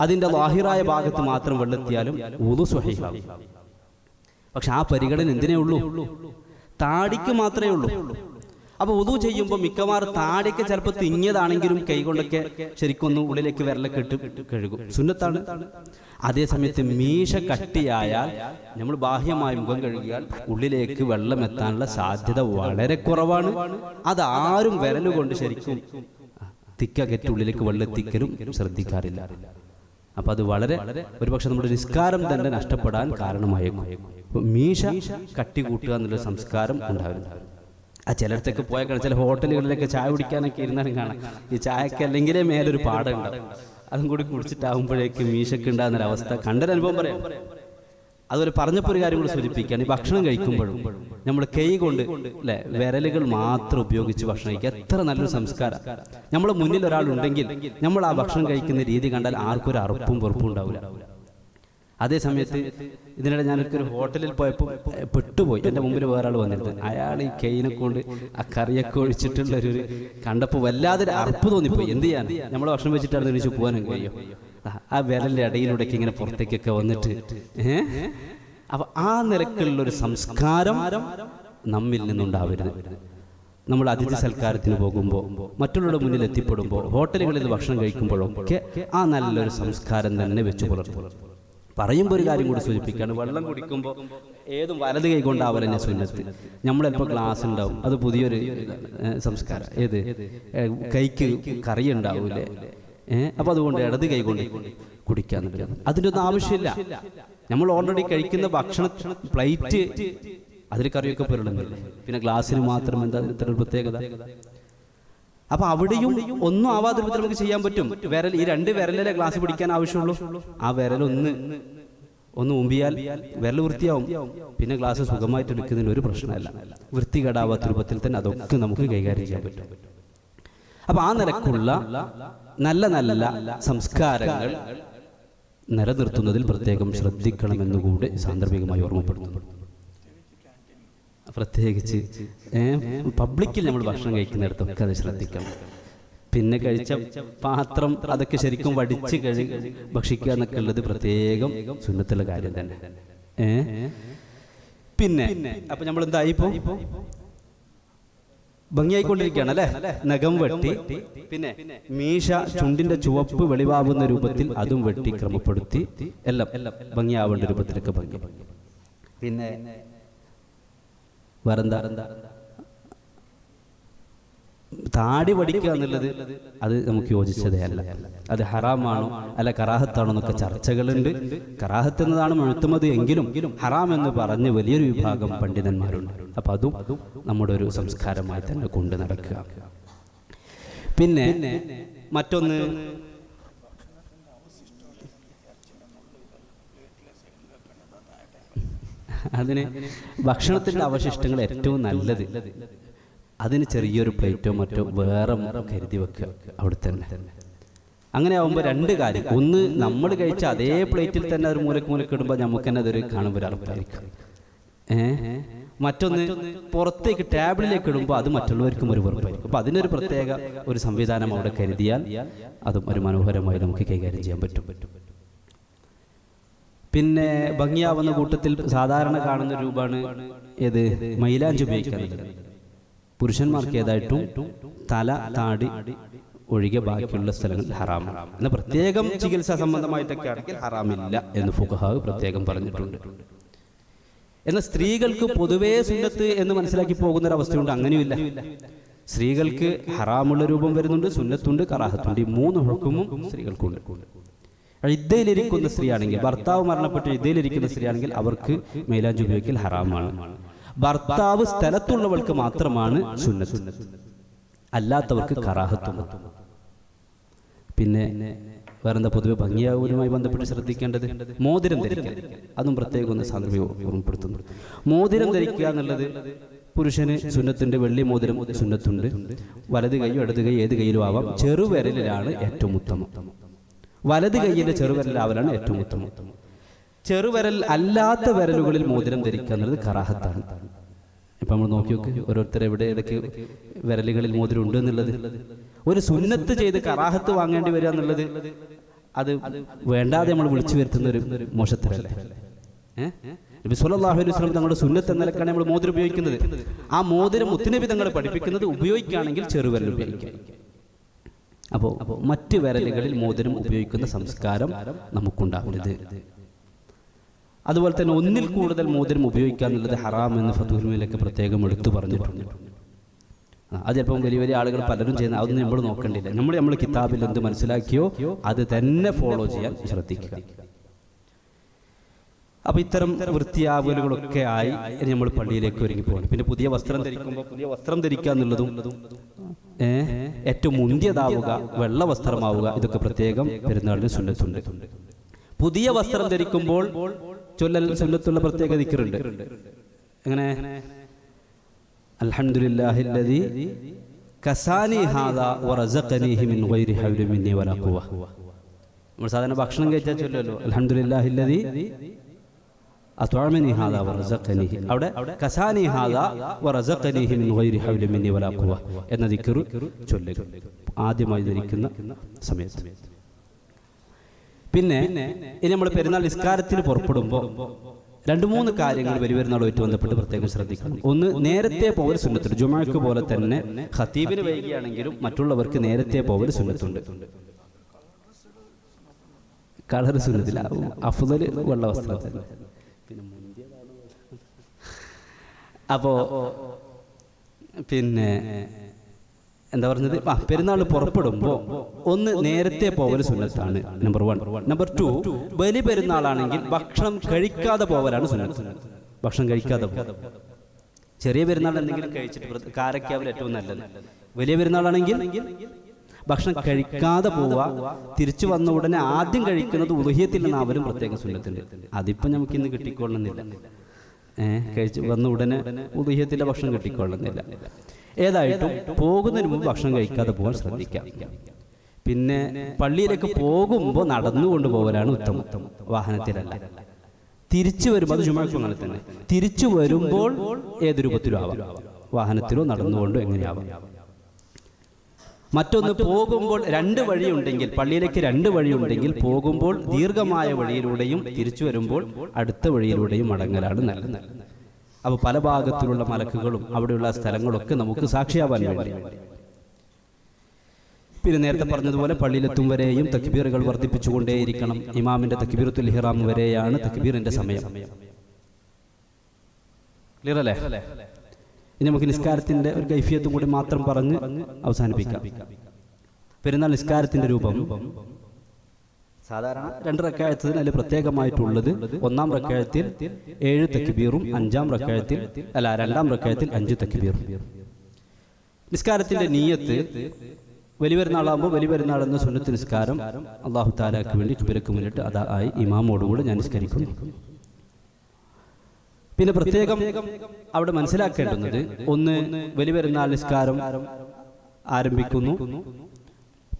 അതിന്റെ വാഹിറായ ഭാഗത്ത് മാത്രം വെള്ളെത്തിയാലും ഉതു സ്വഹീഹാവും പക്ഷെ ആ പരിഗണന എന്തിനേ ഉള്ളൂ? താടിക്ക് മാത്രമേ ഉള്ളൂ. അപ്പൊ ഉതു ചെയ്യുമ്പോൾ മിക്കവാറും താടിക്ക് ചിലപ്പോൾ തിങ്ങിയതാണെങ്കിലും കൈകൊണ്ടൊക്കെ ശരിക്കും ഒന്ന് ഉള്ളിലേക്ക് വിരലൊക്കെ ഇട്ട് കഴുകും. സുന്നത്താണ്. അതേസമയത്ത് മീശ കട്ടിയായാൽ നമ്മൾ ബാഹ്യമായി മുഖം കഴുകിയാൽ ഉള്ളിലേക്ക് വെള്ളം എത്താനുള്ള സാധ്യത വളരെ കുറവാണ്. അതാരും വിരലുകൊണ്ട് ശരിക്കും തിക്കകറ്റി ഉള്ളിലേക്ക് വെള്ളം എത്തിക്കലും ശ്രദ്ധിക്കാറില്ല. അപ്പൊ അത് വളരെ ഒരുപക്ഷെ നമ്മുടെ നിസ്കാരം തന്നെ നഷ്ടപ്പെടാൻ കാരണമായേക്കും. മീശ കട്ടി കൂട്ടുക എന്നുള്ള സംസ്കാരം ഉണ്ടാവില്ല. ആ ചിലയിടത്തൊക്കെ പോയാൽ കാണാം. ചില ഹോട്ടലുകളിലൊക്കെ ചായ കുടിക്കാനൊക്കെ ഇരുന്നാലും കാണാം. ഈ ചായക്ക് അല്ലെങ്കിലേ മേലൊരു പാടം ഉണ്ടാവും അതും കൂടി കുടിച്ചിട്ടാകുമ്പോഴേക്ക് മീശക്ക് ഉണ്ടാകുന്നൊരവസ്ഥ ഒരു അവസ്ഥ കണ്ടൊരു അനുഭവം പറയാം. അതുപോലെ പറഞ്ഞപ്പോൾ ഒരു കാര്യം കൂടി സൂചിപ്പിക്കുകയാണ്. ഈ ഭക്ഷണം കഴിക്കുമ്പോഴും നമ്മൾ കൈ കൊണ്ട് അല്ലെ വിരലുകൾ മാത്രം ഉപയോഗിച്ച് ഭക്ഷണം കഴിക്കുക. എത്ര നല്ലൊരു സംസ്കാരം. നമ്മുടെ മുന്നിൽ ഒരാളുണ്ടെങ്കിൽ നമ്മൾ ആ ഭക്ഷണം കഴിക്കുന്ന രീതി കണ്ടാൽ ആർക്കും ഒരു അറുപ്പും വെറുപ്പും ഉണ്ടാവില്ല. അതേ സമയത്ത് ഇതിനിടെ ഞാനൊക്കെ ഒരു ഹോട്ടലിൽ പോയപ്പോൾ പെട്ടുപോയി. എന്റെ മുമ്പിൽ വേറെ ആൾ വന്നിരുന്നത് അയാൾ ഈ കൈനെ കൊണ്ട് ആ കറിയൊക്കെ ഒഴിച്ചിട്ടുള്ള ഒരു കണ്ടപ്പോൾ വല്ലാതെ അറുപ്പ് തോന്നിപ്പോയി. എന്ത് ചെയ്യാൻ? നമ്മൾ ഭക്ഷണം വെച്ചിട്ടാണ് എണീച്ച് പോകാനും കഴിയോ ആ, വിരലിന്റെ ഇടയിലൂടെയൊക്കെ ഇങ്ങനെ പുറത്തേക്കൊക്കെ വന്നിട്ട് ഏ? അപ്പൊ ആ നിരക്കുള്ള ഒരു സംസ്കാരം നമ്മിൽ നിന്നുണ്ടാവരുത്. നമ്മൾ അതിഥി സൽക്കാരത്തിന് പോകുമ്പോൾ മറ്റുള്ളവരുടെ മുന്നിൽ എത്തിപ്പെടുമ്പോൾ ഹോട്ടലുകളിൽ ഭക്ഷണം കഴിക്കുമ്പോഴൊക്കെ ആ നല്ലൊരു സംസ്കാരം തന്നെ വെച്ച് പുലർത്തും. പറയുമ്പോൾ ഒരു കാര്യം കൂടി സൂചിപ്പിക്കുകയാണ് വെള്ളം കുടിക്കുമ്പോൾ ഏതും വലത് കൈ കൊണ്ടാവല തന്നെ സുന്നത്ത്. നമ്മൾ ചിലപ്പോൾ ഗ്ലാസ് ഉണ്ടാവും. അത് പുതിയൊരു സംസ്കാരം. ഏത്? കൈക്ക് കറി ഉണ്ടാവൂലേ? ഏഹ് അപ്പൊ അതുകൊണ്ട് ഇടത് കൈകൊണ്ട് കുടിക്കാന്നുള്ളത് അതിന്റെ ഒന്നും ആവശ്യമില്ല. നമ്മൾ ഓൾറെഡി കഴിക്കുന്ന ഭക്ഷണ പ്ലേറ്റ് അതിൽ കറിയൊക്കെ പുരളുന്നില്ല പിന്നെ ഗ്ലാസ്സിന് മാത്രം എന്താ ഇത്ര പ്രത്യേകത? അപ്പൊ അവിടെയും ഒന്നും ആവാതെ നമുക്ക് ചെയ്യാൻ പറ്റും. വിരൽ ഈ രണ്ട് വിരലിലെ ഗ്ലാസ് പിടിക്കാൻ ആവശ്യമുള്ളൂ. ആ വിരൽ ഒന്ന് ഒന്ന് ഉമ്പിയാൽ വിരൽ വൃത്തിയാവും. പിന്നെ ഗ്ലാസ് സുഖമായിട്ട് എടുക്കുന്നതിന് ഒരു പ്രശ്നമല്ല. വൃത്തികേടാവാത്ത രൂപത്തിൽ തന്നെ അതൊക്കെ നമുക്ക് കൈകാര്യം ചെയ്യാൻ പറ്റും. അപ്പൊ ആ നിലക്കുള്ള നല്ല നല്ല സംസ്കാരങ്ങൾ നിലനിർത്തുന്നതിൽ പ്രത്യേകം ശ്രദ്ധിക്കണമെന്നുകൂടി സാന്ദർഭികമായി ഓർമ്മപ്പെടുത്തുന്നു. പ്രത്യേകിച്ച്. പബ്ലിക്കിൽ നമ്മൾ ഭക്ഷണം കഴിക്കുന്നിടത്തൊക്കെ അത് ശ്രദ്ധിക്കണം. പിന്നെ കഴിച്ച പാത്രം അതൊക്കെ ശരിക്കും വടിച്ച് കഴി ഭക്ഷിക്കുക എന്നൊക്കെ ഉള്ളത് പ്രത്യേകം സുന്നത്തുള്ള കാര്യം തന്നെ. ഏ? പിന്നെ അപ്പൊ നമ്മൾ എന്തായി ഭംഗിയായിക്കൊണ്ടിരിക്കുകയാണ് അല്ലെ? നഖം വെട്ടി പിന്നെ മീശ ചുണ്ടിന്റെ ചുവപ്പ് വെളിവാകുന്ന രൂപത്തിൽ അതും വെട്ടി ക്രമപ്പെടുത്തി എല്ലാം ഭംഗിയാവേണ്ട രൂപത്തിലൊക്കെ ഭംഗി. പിന്നെ വേറെന്താ? താടി പഠിക്കുക എന്നുള്ളത് അത് നമുക്ക് യോജിച്ചതേ അല്ല. അത് ഹറാമാണോ? അല്ല കറാഹത്താണോ എന്നൊക്കെ ചർച്ചകളുണ്ട്. കറാഹത്ത് എന്നതാണ് മുഴുത്തുമത് എങ്കിലും ഹറാം എന്ന് പറഞ്ഞ് വലിയൊരു വിഭാഗം പണ്ഡിതന്മാരുണ്ട്. അപ്പൊ അതും നമ്മുടെ ഒരു സംസ്കാരമായി തന്നെ കൊണ്ടു നടക്കുക. പിന്നെ മറ്റൊന്ന് അതിന് ഭക്ഷണത്തിന്റെ അവശിഷ്ടങ്ങൾ ഏറ്റവും നല്ലത്. അതിന് ചെറിയൊരു പ്ലേറ്റോ മറ്റോ വേറെ കരുതി വെക്കുക അവിടെ തന്നെ. അങ്ങനെ ആവുമ്പോൾ രണ്ട് കാര്യം. ഒന്ന് നമ്മൾ കഴിച്ച അതേ പ്ലേറ്റിൽ തന്നെ ഒരു മൂലക്ക് മൂലക്ക് ഇടുമ്പോൾ നമുക്ക് തന്നെ അതൊരു കാണുമ്പോൾ ഒരു ഏഹ് മറ്റൊന്ന് പുറത്തേക്ക് ടേബിളിലേക്ക് ഇടുമ്പോൾ അത് മറ്റുള്ളവർക്കും ഒരു വെറുപ്പായിരിക്കും. അപ്പൊ അതിനൊരു പ്രത്യേക ഒരു സംവിധാനം അവിടെ കരുതിയാൽ അതും ഒരു മനോഹരമായി നമുക്ക് കൈകാര്യം ചെയ്യാൻ പറ്റും. പിന്നെ ഭംഗിയാവുന്ന കൂട്ടത്തിൽ സാധാരണ കാണുന്ന രൂപമാണ് ഏത്? മൈലാഞ്ചി ഉപയോഗിക്കുന്നത്. പുരുഷന്മാർക്ക് ഏതായിട്ടും തല താടി ഒഴികെ ബാക്കിയുള്ള സ്ഥലങ്ങൾ ഹറാം. എന്നാൽ പ്രത്യേകം ചികിത്സാ സംബന്ധമായിട്ടൊക്കെ ആണെങ്കിൽ ഹറാമില്ല എന്ന് ഫുഖഹാവ് പ്രത്യേകം പറഞ്ഞിട്ടുണ്ട്. എന്നാൽ സ്ത്രീകൾക്ക് പൊതുവേ സുന്നത്ത് എന്ന് മനസ്സിലാക്കി പോകുന്ന ഒരു അവസ്ഥയുണ്ട് അങ്ങനെയുമില്ല. സ്ത്രീകൾക്ക് ഹറാമുള്ള രൂപം വരുന്നുണ്ട് സുന്നത്തുണ്ട് കറാഹത്തുണ്ട്. ഈ മൂന്ന് ഹുക്കുമും സ്ത്രീകൾക്കുണ്ട്. ഇദ്ദയിലിരിക്കുന്ന സ്ത്രീയാണെങ്കിൽ ഭർത്താവ് മരണപ്പെട്ട് ഇദ്ദയിലിരിക്കുന്ന സ്ത്രീയാണെങ്കിൽ അവർക്ക് മൈലാഞ്ചി ഉപയോഗിക്കൽ ഹറാമാണ്. ഭർത്താവ് സ്ഥലത്തുള്ളവൾക്ക് മാത്രമാണ് സുന്നത്ത്. അല്ലാത്തവർക്ക് കറാഹത്തുണ്ട് പിന്നെ വേറെന്താ പൊതുവെ ഭംഗിയാവുമായി ബന്ധപ്പെട്ട് ശ്രദ്ധിക്കേണ്ടത്? മോതിരം ധരിക്കൽ. അതും പ്രത്യേകം ഒന്ന് സാന്ദർഭ്യം ഓർമ്മപ്പെടുത്തുന്നു. മോതിരം ധരിക്കുക എന്നുള്ളത് പുരുഷന് സുന്നത്തുണ്ട് വെള്ളി മോതിരം സുന്നത്തുണ്ട്. വലത് കൈയോ ഇടത് കൈ ഏത് കൈയിലും ആവാം. ചെറുവിരലിലാണ് ഏറ്റവും ഉത്തമം. വലത് കൈയിന്റെ ചെറുവിരലാവലാണ് ഏറ്റവും ഉത്തമം. ചെറുവിരൽ അല്ലാത്ത വിരലുകളിൽ മോതിരം ധരിക്കുക എന്നുള്ളത് കറാഹത്താണ്. ഇപ്പൊ നമ്മൾ നോക്കി നോക്ക് ഓരോരുത്തർ എവിടെ ഇടയ്ക്ക് വിരലുകളിൽ മോതിരം ഉണ്ട് എന്നുള്ളത്. ഒരു സുന്നത്ത് ചെയ്ത് കറാഹത്ത് വാങ്ങേണ്ടി വരിക എന്നുള്ളത് അത് വേണ്ടാതെ നമ്മൾ വിളിച്ചു വരുത്തുന്ന ഒരു മോശത്തരല്ലേ? നബി അലൈഹി വസല്ലം തങ്ങളുടെ സുന്നത്ത് എന്ന നിലക്കാണ് നമ്മൾ മോതിരം ഉപയോഗിക്കുന്നത്. ആ മോതിരം മുത്തുനബി തങ്ങൾ പഠിപ്പിക്കുന്നത് ഉപയോഗിക്കുകയാണെങ്കിൽ ചെറുവിരൽ ഉപയോഗിക്കാം. അപ്പോൾ മറ്റ് വിരലുകളിൽ മോതിരം ഉപയോഗിക്കുന്ന സംസ്കാരം നമുക്കുണ്ടാകരുത്. അതുപോലെ തന്നെ ഒന്നിൽ കൂടുതൽ മോതിരം ഉപയോഗിക്കുക എന്നുള്ളത് ഹറാം എന്ന് ഫതുൽമയിലൊക്കെ പ്രത്യേകം എടുത്തു പറഞ്ഞിട്ടുണ്ട്. അത് ചിലപ്പം വലിയ വലിയ ആളുകൾ പലരും ചെയ്യുന്ന അതൊന്നും നമ്മൾ നോക്കേണ്ടില്ല. നമ്മൾ നമ്മൾ കിതാബിൽ എന്ത് മനസ്സിലാക്കിയോ? അത് തന്നെ ഫോളോ ചെയ്യാൻ ശ്രദ്ധിക്കുക. അപ്പൊ ഇത്തരം വൃത്തിയാവലുകളൊക്കെ ആയി നമ്മൾ പള്ളിയിലേക്ക് ഒരുങ്ങി പോകണം. പിന്നെ പുതിയ വസ്ത്രം ധരിക്കുമ്പോൾ പുതിയ വസ്ത്രം ധരിക്കുക എന്നുള്ളതും ഏറ്റവും മുന്തിയതാവുക വെള്ള വസ്ത്രമാവുക ഇതൊക്കെ പ്രത്യേകം പെരുന്നാളിന് സുന്നത്തുണ്ട്. പുതിയ വസ്ത്രം ധരിക്കുമ്പോൾ ചൊല്ലൽ സുന്നത്തുള്ള പ്രത്യേക ദിക്കറുണ്ട് എങ്ങനെ? അൽഹംദുലില്ലാഹില്ലദി കസാനി വറസഖനീഹി മിൻ ഗൈരി ഹൗലി വലാ ഖുവ. നമ്മൾ സാധാരണ ഭക്ഷണം കഴിച്ചാൽ ചൊല്ലുമല്ലോ അൽഹംദുലില്ലാഹില്ലദി എന്ന ദിക്ർ ചൊല്ലുക. ആദ്യമായി ധരിക്കുന്ന സമയത്ത്. പിന്നെ ഇനി നമ്മൾ പെരുന്നാൾ നിസ്കാരത്തിന് പുറപ്പെടുമ്പോൾ രണ്ട് മൂന്ന് കാര്യങ്ങൾ വലിയ പെരുന്നാളുമായിട്ട് ബന്ധപ്പെട്ട് പ്രത്യേകം ശ്രദ്ധിക്കണം. ഒന്ന് നേരത്തെ പോവൽ സുന്നത്തുണ്ട്. ജുമാക്ക് പോലെ തന്നെ ഖത്തീബിന് വൈകിയാണെങ്കിലും മറ്റുള്ളവർക്ക് നേരത്തെ പോവൽ സുന്നത്തുണ്ട്. കളർ സുന്നത്തില്ല അഫുദൽ വെള്ള വസ്ത്രം തന്നെ അപ്പോ പിന്നെ എന്താ പറഞ്ഞത്? ആ പെരുന്നാൾ പുറപ്പെടുമ്പോൾ ഒന്ന് നേരത്തെ പോവൽ സുന്നത്താണ് നമ്പർ വൺ നമ്പർ ടു ബലി പെരുന്നാളാണെങ്കിൽ ഭക്ഷണം കഴിക്കാതെ പോവലാണ് സുന്നത്ത്. ഭക്ഷണം കഴിക്കാതെ ചെറിയ പെരുന്നാൾ എന്തെങ്കിലും കഴിച്ചിട്ട് കാരക്കാവിൽ ഏറ്റവും നല്ലത്. വലിയ പെരുന്നാളാണെങ്കിൽ ഭക്ഷണം കഴിക്കാതെ പോവുക തിരിച്ചു വന്ന ഉടനെ ആദ്യം കഴിക്കുന്നത് ഉദഹ്യത്തിൽ നിന്ന് അവരും പ്രത്യേകം സുന്നത്തുണ്ട് അതിപ്പോ നമുക്ക് ഇന്ന് കിട്ടിക്കൊള്ളുന്നില്ല. കഴിച്ച് വന്ന ഉടനെ ഉദയത്തിന്റെ ഭക്ഷണം കിട്ടിക്കൊള്ളുന്നില്ല. ഏതായിട്ടും പോകുന്നതിന് മുമ്പ് ഭക്ഷണം കഴിക്കാതെ പോകാൻ ശ്രദ്ധിക്കാം. പിന്നെ പള്ളിയിലേക്ക് പോകുമ്പോൾ നടന്നുകൊണ്ട് പോകലാണ് ഉത്തമം. വാഹനത്തിലല്ല. തിരിച്ചു വരുമ്പോൾ അത് ജുമാക്കും അങ്ങനെ തന്നെ. തിരിച്ചു വരുമ്പോൾ ഏത് രൂപത്തിലും ആവാം. വാഹനത്തിലോ നടന്നുകൊണ്ടോ എങ്ങനെയാവാം. മറ്റൊന്ന് പോകുമ്പോൾ രണ്ട് വഴിയുണ്ടെങ്കിൽ പള്ളിയിലേക്ക് രണ്ട് വഴിയുണ്ടെങ്കിൽ പോകുമ്പോൾ ദീർഘമായ വഴിയിലൂടെയും തിരിച്ചു വരുമ്പോൾ അടുത്ത വഴിയിലൂടെയും മടങ്ങലാണ് നല്ലത്. അപ്പോൾ പല ഭാഗത്തിലുള്ള മലക്കുകളും അവിടെയുള്ള സ്ഥലങ്ങളൊക്കെ നമുക്ക് സാക്ഷിയാവാൻ വേണ്ടി. പിന്നെ നേരത്തെ പറഞ്ഞതുപോലെ പള്ളിയിലെത്തും വരെയും തക്ബീറുകൾ വർദ്ധിപ്പിച്ചുകൊണ്ടേയിരിക്കണം. ഇമാമിന്റെ തക്ബീറത്തുൽ ഹിറാം വരെയാണ് തക്ബീറിന്റെ സമയം. ക്ലിയർ അല്ലേ ഇനി നമുക്ക് നിസ്കാരത്തിന്റെ ഒരു കൈഫിയത്തും കൂടി മാത്രം പറഞ്ഞ് അവസാനിപ്പിക്കാം. പെരുന്നാൾ നിസ്കാരത്തിന്റെ രൂപം സാധാരണ രണ്ട് റക്കായത്തിന് അതിൽ പ്രത്യേകമായിട്ടുള്ളത്. ഒന്നാം റക്കായത്തിൽ ഏഴ് തക്ബീറും അഞ്ചാം റക്കായത്തിൽ അല്ല രണ്ടാം റക്കായത്തിൽ അഞ്ച് തക്ബീറും. നിസ്കാരത്തിന്റെ നീയത്ത് വലിയ പെരുന്നാളാകുമ്പോൾ വലിയ പെരുന്നാൾ എന്ന സുന്നത്ത് നിസ്കാരം അള്ളാഹു താലാക്ക് വേണ്ടി കുബിരക്ക് മുന്നിട്ട് അതായി ഇമാമോടുകൂടെ ഞാൻ നിസ്കരിക്കുന്നു. പിന്നെ പ്രത്യേകം അവിടെ മനസ്സിലാക്കേണ്ടുന്നത് ഒന്ന് വലിയ പെരുന്നാൾ നിസ്കാരം ആരംഭിക്കുന്നു.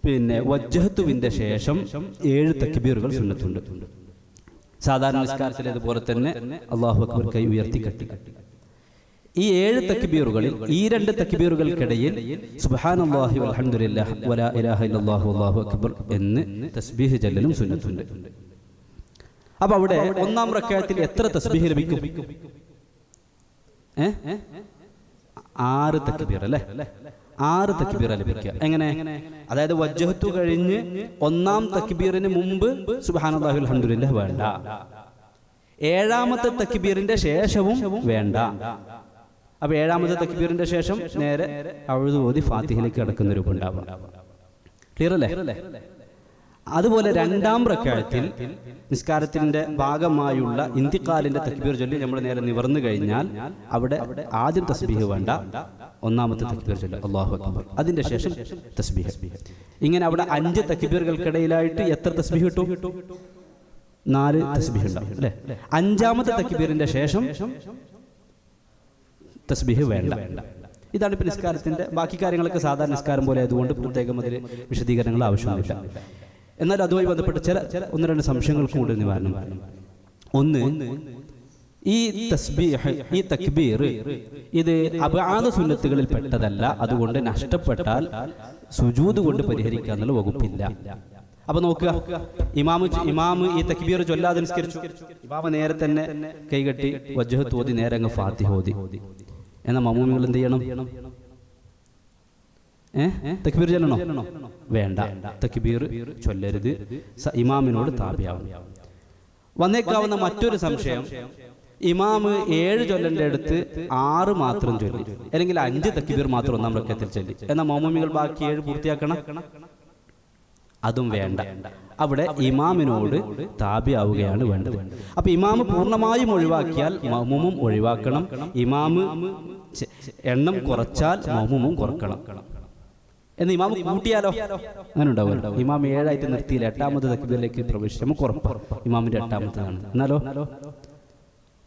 പിന്നെ വജ്ജഹത്തുവിന്റെ ശേഷം ഏഴ് തക്ബീറുകൾ സുന്നത്തുണ്ട്. സാധാരണ നിസ്കാരത്തിലേതുപോലെ തന്നെ അള്ളാഹു അക്ബർ കൈ ഉയർത്തി കട്ടി. ഈ ഏഴ് തക്ബീറുകളിൽ ഈ രണ്ട് തക്ബീറുകൾക്കിടയിൽ സുബ്ഹാനല്ലാഹി വൽഹംദുലില്ലാഹ് വലാ ഇലാഹ അക്ബർ എന്ന് തസ്ബീഹ് ചൊല്ലലും സുന്നത്തുണ്ട്. അപ്പൊ അവിടെ ഒന്നാം റക്കായത്തിൽ എത്ര തസ്ബീഹ് ലഭിക്കും? ആറ് തക്ബീർ അല്ലേ? ആറ് തക്ബീർ ലഭിക്കുക. എങ്ങനെ? അതായത് വജ്ജഹത്തു കഴിഞ്ഞ് ഒന്നാം തക്ബീറിന് മുമ്പ് സുബ്ഹാനല്ലാഹി അൽഹംദുലില്ലാ വേണ്ട. ഏഴാമത്തെ തക്ബീറിന്റെ ശേഷവും വേണ്ട. അപ്പൊ ഏഴാമത്തെ തക്ബീറിന്റെ ശേഷം നേരെ അഴുതോതി ഫാത്തിഹിലേക്ക് കിടക്കുന്ന രൂപം ഉണ്ടാവും. ക്ലിയർ അല്ലേ? അതുപോലെ രണ്ടാം പ്രക്കാരത്തിൽ നിസ്കാരത്തിന്റെ ഭാഗമായുള്ള ഇന്ത്യക്കാലിന്റെ തക്ബീർ ചൊല്ലി നമ്മൾ നേരെ നിവർന്നു കഴിഞ്ഞാൽ അവിടെ ആദ്യം തസ്ബീഹ് വേണ്ട. ഒന്നാമത്തെ തക്ബീർ ചൊല്ലി. അള്ളാഹു അക്ബർ. അതിന്റെ ശേഷം തസ്ബീഹ്. ഇങ്ങനെ അവിടെ അഞ്ച് തക്ബീറുകൾക്കിടയിലായിട്ട് എത്ര തസ്ബീഹ് കിട്ടും? നാല് തസ്ബീഹ് ഉണ്ടാവും അല്ലെ? അഞ്ചാമത്തെ തക്ബീറിന്റെ ശേഷം തസ്ബീഹ് വേണ്ട. ഇതാണ് ഇപ്പൊ നിസ്കാരത്തിന്റെ ബാക്കി കാര്യങ്ങളൊക്കെ സാധാരണ നിസ്കാരം പോലെ ആയതുകൊണ്ട് പ്രത്യേകം അതിൽ വിശദീകരണങ്ങൾ ആവശ്യമില്ല എന്നാൽ അതുമായി ബന്ധപ്പെട്ട് ചില ഒന്ന് രണ്ട് സംശയങ്ങൾ കൂടുതൽ നിവാരണം ഒന്ന് ഈ തസ്ബീഹ് ഈ തക്ബീർ ഇത് അബാദ സുന്നത്തുകളിൽ പെട്ടതല്ല. അതുകൊണ്ട് നഷ്ടപ്പെട്ടാൽ സുജൂത് കൊണ്ട് പരിഹരിക്കാന്നുള്ള വകുപ്പില്ല. അപ്പൊ നോക്കുക. ഇമാമ് ഇമാമ് ഈ തക്ബീർ ചൊല്ലാതെ നിസ്കരിച്ചു. ഇമാമ നേരെ തന്നെ കൈകെട്ടി വജ്ജഹ് തോതി നേരെ അങ്ങ് ഫാത്തിഹ ഹോതി എന്നാ മമ്മൂമികൾ എന്ത് ചെയ്യണം? തക്ബീർ ചൊല്ലണോ? വേണ്ട. തക്ബീർ ചൊല്ലരുത്. ഇമാമിനോട് താപിയാവും. വന്നേക്കാവുന്ന മറ്റൊരു സംശയം ഇമാമ് ഏഴ് ചൊല്ലന്റെ അടുത്ത് ആറ് മാത്രം ചൊല്ലി. അല്ലെങ്കിൽ അഞ്ച് തക്ബീർ മാത്രം ഒന്നാം റക്കത്തിൽ ചൊല്ലി. എന്നാൽ മോമോമികൾ ബാക്കി ഏഴ് പൂർത്തിയാക്കണം? അതും വേണ്ട. അവിടെ ഇമാമിനോട് താപിയാവുകയാണ് വേണ്ടത്. അപ്പൊ ഇമാമ് പൂർണമായും ഒഴിവാക്കിയാൽ മോമും ഒഴിവാക്കണം. ഇമാമ് എണ്ണം കുറച്ചാൽ മോമും കുറക്കണം. എന്ന് ഇമാമ് കൂട്ടിയാലോ? അങ്ങനെ ഉണ്ടാവുമല്ലോ ഇമാം ഏഴായിട്ട് നിർത്തിയില്ല. എട്ടാമത് തക്ബീറിലേക്ക് പ്രവേശിച്ചു. നമുക്ക് ഉറപ്പ്. ഇമാമിന്റെ എട്ടാമത്തതാണ് എന്നാലോ?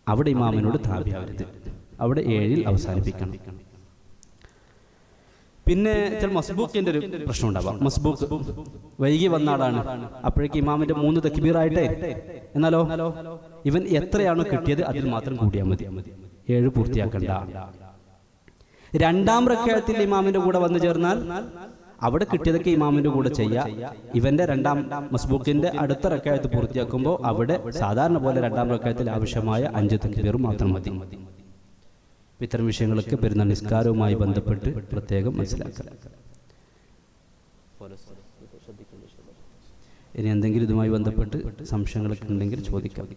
അവിടെ ഇമാമിനോട് താപിയാവരുത്. അവിടെ ഏഴിൽ അവസാനിപ്പിക്കണം. പിന്നെ ചില മസ്ബൂക്കിന്റെ ഒരു പ്രശ്നം ഉണ്ടാവാം. മസ്ബൂക്ക് വൈകി വന്ന ആളാണ്. അപ്പോഴേക്ക് ഇമാമിന്റെ മൂന്ന് തക്ബീറായിട്ടേ? എന്നാലോ? ഇവൻ എത്രയാണോ കിട്ടിയത് അതിൽ മാത്രം കൂടിയാൽ മതി. ഏഴ് പൂർത്തിയാക്കണ്ട. രണ്ടാം പ്രഖ്യാപത്തിൽ ഇമാമിന്റെ കൂടെ വന്നു ചേർന്നാൽ അവിടെ കിട്ടിയതൊക്കെ ഇമാമിന്റെ കൂടെ ചെയ്യാം. ഇവന്റെ രണ്ടാം മസ്ബൂക്കിന്റെ അടുത്ത റക്കായത്ത് പൂർത്തിയാക്കുമ്പോൾ അവിടെ സാധാരണ പോലെ രണ്ടാം റക്കായത്തിൽ ആവശ്യമായ അഞ്ച് തക്ബീർ മാത്രം മതി. ഇത്തരം വിഷയങ്ങളൊക്കെ പെരുന്നാൾ നിസ്കാരവുമായി ബന്ധപ്പെട്ട് പ്രത്യേകം മനസ്സിലാക്കാം ഇനി എന്തെങ്കിലും ഇതുമായി ബന്ധപ്പെട്ട് സംശയങ്ങളൊക്കെ ഉണ്ടെങ്കിൽ ചോദിക്കാം.